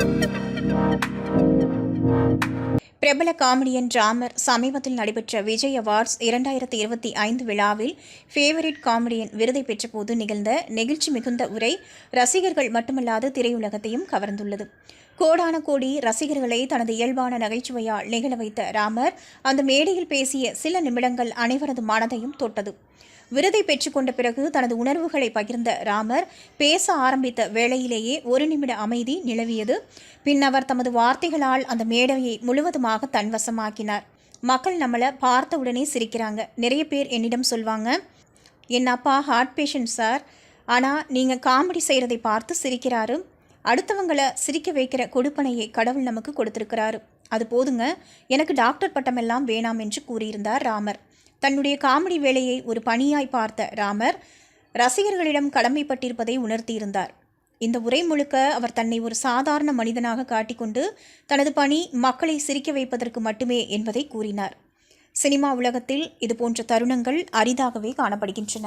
Thank you. பிரபல comedian Ramar சமீபத்தில் நடைபெற்ற விஜய் அவார்ட்ஸ் இரண்டாயிரத்தி இருபத்தி ஐந்து விழாவில் ஃபேவரட் காமெடியன் விருதை பெற்றபோது நிகழ்ந்த நெகிழ்ச்சி மிகுந்த உரை ரசிகர்கள் மட்டுமல்லாது திரையுலகத்தையும் கவர்ந்துள்ளது. கோடான கோடி ரசிகர்களை தனது இயல்பான நகைச்சுவையால் நிகழ வைத்த ராமர் அந்த மேடையில் பேசிய சில நிமிடங்கள் அனைவரது மனதையும் தொட்டது. விருதை பெற்றுக்கொண்ட பிறகு தனது உணர்வுகளை பகிர்ந்த ராமர் பேச ஆரம்பித்த வேளையிலேயே ஒரு நிமிட அமைதி நிலவியது. பின் அவர் தமது வார்த்தைகளால் அந்த மேடையை முழுவதுமாக தன்வசமாக்கினார். மக்கள் நம்மளை பார்த்த உடனே சிரிக்கிறாங்க. நிறைய பேர் என்னிடம் சொல்வாங்க என் அப்பா ஹார்ட் பேஷண்ட் சார் ஆனால் நீங்கள் காமெடி செய்கிறதை பார்த்து சிரிக்கிறாரு. அடுத்தவங்களை சிரிக்க வைக்கிற கொடுப்பனையை கடவுள் நமக்கு கொடுத்துருக்கிறாரு. அது போதுங்க. எனக்கு டாக்டர் பட்டமெல்லாம் வேணாம் என்று கூறியிருந்தார் ராமர். தன்னுடைய காமெடி வேலையை ஒரு பணியாய் பார்த்த ராமர் ரசிகர்களிடம் கடமைப்பட்டிருப்பதை உணர்த்தியிருந்தார். இந்த உரை முழுக்க அவர் தன்னை ஒரு சாதாரண மனிதனாக காட்டிக்கொண்டு தனது பணி மக்களை சிரிக்க வைப்பதற்கு மட்டுமே என்பதை கூறினார். சினிமா உலகத்தில் இதுபோன்ற தருணங்கள் அரிதாகவே காணப்படுகின்றன.